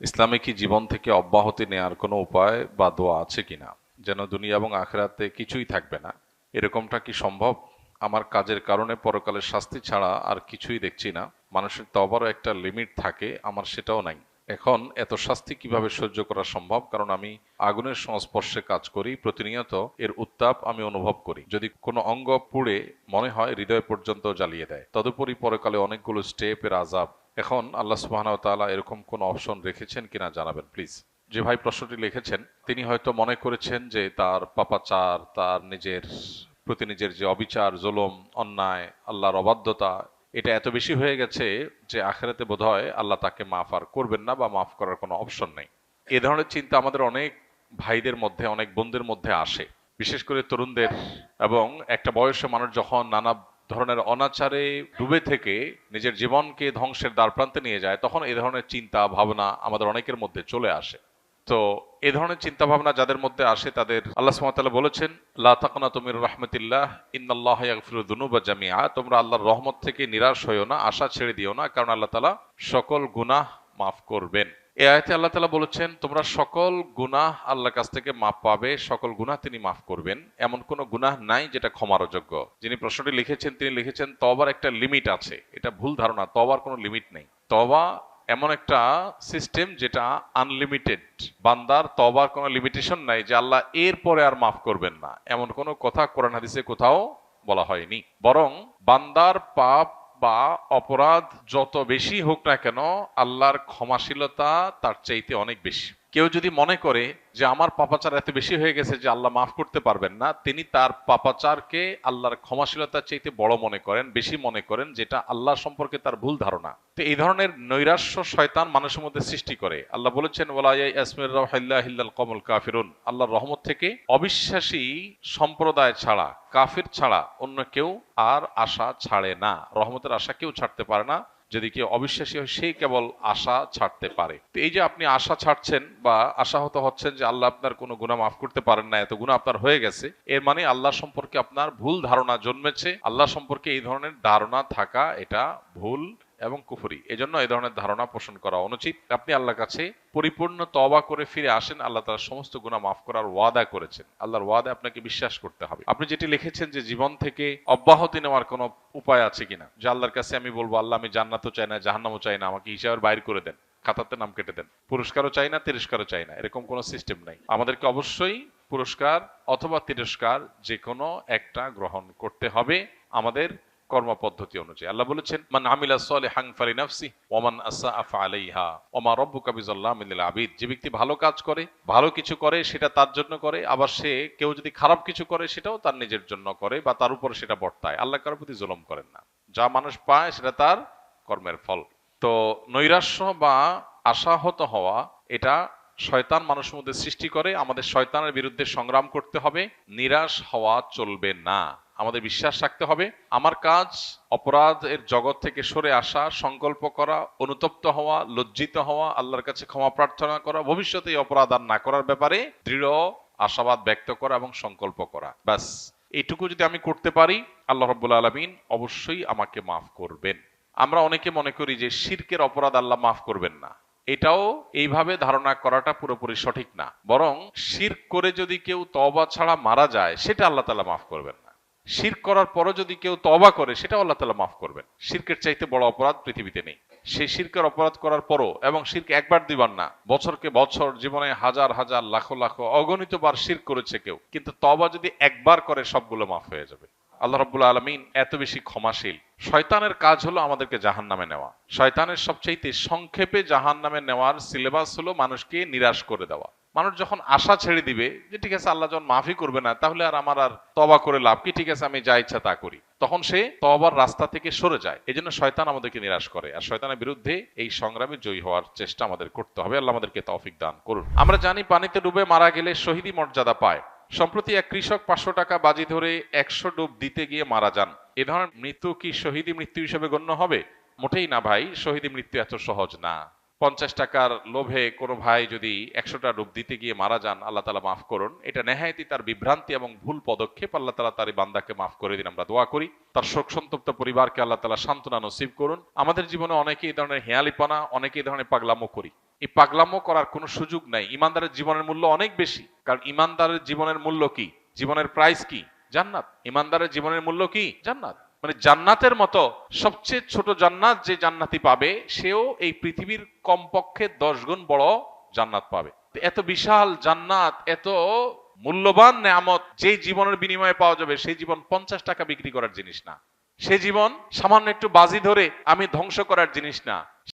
ইসলামে কি জীবন থেকে অব্যাহতি নেয়ার কোনো উপায় বা দোয়া আছে কিনা? যেন দুনিয়া এবং আখেরাতে কিছুই থাকবে না। এরকমটা কি সম্ভব? আমার কাজের কারণে পরকালের শাস্তি ছাড়া আর কিছুই দেখছি না। মানুষের তবারও একটা লিমিট থাকে, আমার সেটাও নাই। এখন এত শাস্তি কীভাবে সহ্য করা সম্ভব? কারণ আমি আগুনের সংস্পর্শে কাজ করি, প্রতিনিয়ত এর উত্তাপ আমি অনুভব করি। যদি কোনো অঙ্গ পুড়ে মনে হয় হৃদয় পর্যন্ত জ্বালিয়ে দেয়, তদুপরি পরকালে অনেকগুলো স্টেপের আজাব এখন আল্লাহ সুবাহ তাআলা এরকম কোন অপশন রেখেছেন কিনা জানাবেন প্লিজ যে ভাই প্রশ্নটি লিখেছেন, তিনি হয়তো মনে করেছেন যে তার পাপাচার, তার নিজের, প্রতি নিজের যে অবিচার, জোলম, অন্যায়, আল্লাহর অবাধ্যতা, এটা এত বেশি হয়ে গেছে যে আখেরাতে বোধহয় আল্লাহ তাকে মাফ আর করবেন না বা মাফ করার কোনো অপশন নেই। এ ধরনের চিন্তা আমাদের অনেক ভাইদের মধ্যে, অনেক বোনদের মধ্যে আসে। বিশেষ করে তরুণদের এবং একটা বয়সে মানুষ যখন নানা ধরনের অনাচারে ডুবে থেকে নিজের জীবনকে ধ্বংসের দ্বারপ্রান্তে নিয়ে যায়, তখন এ ধরনের চিন্তা, ভাবনা আমাদের অনেকের মধ্যে চলে আসে। তো এ ধরনের চিন্তা, ভাবনা যাদের মধ্যে আসে, তাদের আল্লাহ সুবহানাহু বলেছেন, লা তাকনা তুমির রাহমাতিল্লাহ, ইন্নাল্লাহ ইয়াগফিরু যুনুবা জামিআ। তোমরা আল্লাহর রহমত থেকে নিরাশ হইও না, আশা ছেড়ে দিও না, কারণ আল্লাহ তালা সকল গুনাহ মাফ করবেন। এই আয়াতে আল্লাহ তাআলা বলেছেন, তোমরা সকল গুনাহ আল্লাহর কাছ থেকে মাফ পাবে, সকল গুনাহ তিনি মাফ করবেন। এমন কোনো গুনাহ নাই যেটা ক্ষমার অযোগ্য যিনি প্রশ্নটি লিখেছেন, তিনি লিখেছেন তবার একটা লিমিট আছে। এটা ভুল ধারণা তবার কোনো লিমিট নেই। তবা এমন একটা সিস্টেম যেটা আনলিমিটেড বান্দার তবার কোনো লিমিটেশন নাই যে আল্লাহ এর পরে আর মাফ করবেন না। এমন কোনো কথা কোরআন হাদিসে কোথাও বলা হয়নি। বরং বান্দার পাপ বা অপরাধ যত বেশি হোক না কেন আল্লাহর ক্ষমাশীলতা তার চাইতে অনেক বেশি। কেউ যদি মনে করে যে আমার পাপাচার এত বেশি হয়ে গেছে যে আল্লাহ মাফ করতে পারবেন না, তিনি তার পাপাচারকে আল্লাহর ক্ষমাশীলতার চাইতে বড় মনে করেন, বেশি মনে করেন, যেটা আল্লাহ সম্পর্কে তার ভুল ধারণা। তো এই ধরনের নৈরাশ্য শয়তান মানুষের মধ্যে সৃষ্টি করে। আল্লাহ বলেছেন কমল কাফিরুন। আল্লাহর রহমত থেকে অবিশ্বাসী সম্প্রদায় ছাড়া, কাফির ছাড়া অন্য কেউ আর আশা ছাড়ে না। রহমতের আশা কেউ ছাড়তে পারে না। যদি কেউ অবিশ্বাসী হয় সেই কেবল আশা ছাড়তে পারে। তো এই যে আপনি আশা ছাড়ছেন বা আশাহত হচ্ছেন যে আল্লাহ আপনার কোনো গুণা মাফ করতে পারেন না, এত গুণা আপনার হয়ে গেছে, এর মানে আল্লাহ সম্পর্কে আপনার ভুল ধারণা জন্মেছে। আল্লাহ সম্পর্কে এই ধরনের ধারণা থাকা এটা ভুল এবং কুফরি। এজন্য এই ধরনের ধারণা পোষণ করা অনুচিত। আপনি আল্লাহর কাছে পরিপূর্ণ তবা করে ফিরে আসেন, আল্লাহ তার সমস্ত গুণা মাফ করার ওয়াদা করেছেন। আল্লাহর ওয়াদা আপনাকে বিশ্বাস করতে হবে। আপনি যেটি লিখেছেন যে জীবন থেকে অব্যাহতি নেওয়ার কোনো উপায় আছে কিনা, যে আল্লাহর কাছে আমি বলব, আল্লাহ, আমি জান্নাতও চাই না, জাহান্নামও চাই না, আমাকে হিসাবের বাইর করে দেন, খাতাতে নাম কেটে দেন। পুরস্কারও চাই না, তিরস্কারও চাই না। এরকম কোনো সিস্টেম নাই। আমাদেরকে অবশ্যই পুরস্কার অথবা তিরস্কার যে কোনো একটা গ্রহণ করতে হবে। আমাদের কর্ম পদ্ধতি অনুযায়ী। আল্লাহ বলেছেন, মান আমিলা সালিহান ফালিনাফসি ওমান আসা আলাইহা ওমা রব্বুকা বিজাল্লামিল আবিদ। যে ব্যক্তি ভালো কাজ করে, ভালো কিছু করে, সেটা তার জন্য করে, আবার সে কেউ যদি খারাপ কিছু করে, সেটাও তার নিজের জন্য করে বা তার উপর সেটা বর্তায়। আল্লাহ কারোর প্রতি জুলুম করেন না। যা মানুষ পায়, সেটা তার কর্মের ফল। তো নৈরাশ্য বা আশাহত হওয়া, এটা শয়তান মানুষের মধ্যে সৃষ্টি করে, আমাদের শয়তানের বিরুদ্ধে সংগ্রাম করতে হবে। নিরাশ হওয়া চলবে না। আমাদের বিশ্বাস রাখতে হবে। আমার কাজ অপরাধের জগৎ থেকে সরে আসা, সংকল্প করা, অনুতপ্ত হওয়া, লজ্জিত হওয়া, আল্লাহর কাছে ক্ষমা প্রার্থনা করা, ভবিষ্যতে এই অপরাধ আর না করার ব্যাপারে দৃঢ় আশাবাদ ব্যক্ত করা এবং সংকল্প করা। ব্যাস এইটুকু যদি আমি করতে পারি, আল্লাহ রব্বুল আলমিন অবশ্যই আমাকে মাফ করবেন। আমরা অনেকে মনে করি যে শির্কের অপরাধ আল্লাহ মাফ করবেন না। এটাও এইভাবে ধারণা করাটা পুরোপুরি সঠিক না। বরং শির করে যদি কেউ তবা ছাড়া মারা যায়, সেটা আল্লাহ তালা মাফ করবেন শির করার পরও যদি কেউ তবা করে সেটা আল্লাহ তালা মাফ করবেন। শির্কের চাইতে বড় অপরাধ পৃথিবীতে নেই। সেই শির্কের অপরাধ করার পরও এবং শিরকে একবার দিবার না, বছরকে বছর জীবনে হাজার হাজার, লাখো লাখো অগণিত বার শির করেছে কেউ। কিন্তু তবা যদি একবার করে, সবগুলো মাফ হয়ে যাবে। আল্লাহ রব্বুল আলমিন এত বেশি ক্ষমাশীল। শয়তানের কাজ হলো আমাদেরকে জাহান নামে নেওয়া। শয়তানের সবচাইতে সংক্ষেপে জাহান নামে নেওয়ার সিলেবাস হলো মানুষকে নিরাশ করে দেওয়া। মানুষ যখন আশা ছেড়ে দিবে যে, ঠিক আছে, আল্লাহ যখন মাফি করবে না, তাহলে আর আমার আর তবা করে লাভ কি? ঠিক আছে, আমি যা ইচ্ছা তা করি। তখন সে তবার রাস্তা থেকে সরে যায়। এই জন্য শয়তান আমাদেরকে নিরাশ করে। আর শয়তানের বিরুদ্ধে এই সংগ্রামে জয়ী হওয়ার চেষ্টা আমাদের করতে হবে। আল্লাহ আমাদেরকে তৌফিক দান করুন। আমরা জানি পানিতে ডুবে মারা গেলে শহীদি মর্যাদা পায়। সম্প্রতি এক কৃষক পাঁচশো টাকা বাজি ধরে একশো ডুব দিতে গিয়ে মারা যান। এ ধরনের মৃত্যু কি শহীদি মৃত্যু হিসেবে গণ্য হবে? মোটেই না ভাই, শহীদি মৃত্যু এত সহজ না। পঞ্চাশ টাকার লোভে কোনো ভাই যদি একশোটা রূপ দিতে গিয়ে মারা যান, আল্লাহ তালা মাফ করুন। এটা নেহায়তি তার বিভ্রান্তি এবং ভুল পদক্ষেপ। আল্লাহ তালা তার বান্দাকে মাফ করে দিন, আমরা দোয়া করি। তার শোক সন্তপ্ত পরিবারকে আল্লাহ তালা সান্ত্বনা নসিব করুন। আমাদের জীবনে অনেকে এই ধরনের হেয়ালিপনা, অনেকে এই ধরনের পাগলামো করি। এই পাগলামো করার কোনো সুযোগ নাই। ইমানদারের জীবনের মূল্য অনেক বেশি। কারণ ইমানদারের জীবনের মূল্য কি? জীবনের প্রাইস কি? জান্নাত। ইমানদারের জীবনের মূল্য কি? জান্নাত। মানে জান্নাতের মতো সবচেয়ে ছোট জান্নাত যে জান্নাতি পাবে, সেও এই পৃথিবীর কমপক্ষে দশ গুণ বড় জান্নাত পাবে। এত বিশাল জান্নাত, এত মূল্যবান নেয়ামত, যে জীবনের বিনিময়ে পাওয়া যাবে সেই জীবন পঞ্চাশ টাকা বিক্রি করার জিনিস না। সে জীবন সামান্য একটু বাজি ধরে আমি ধ্বংস করার জিনিস না।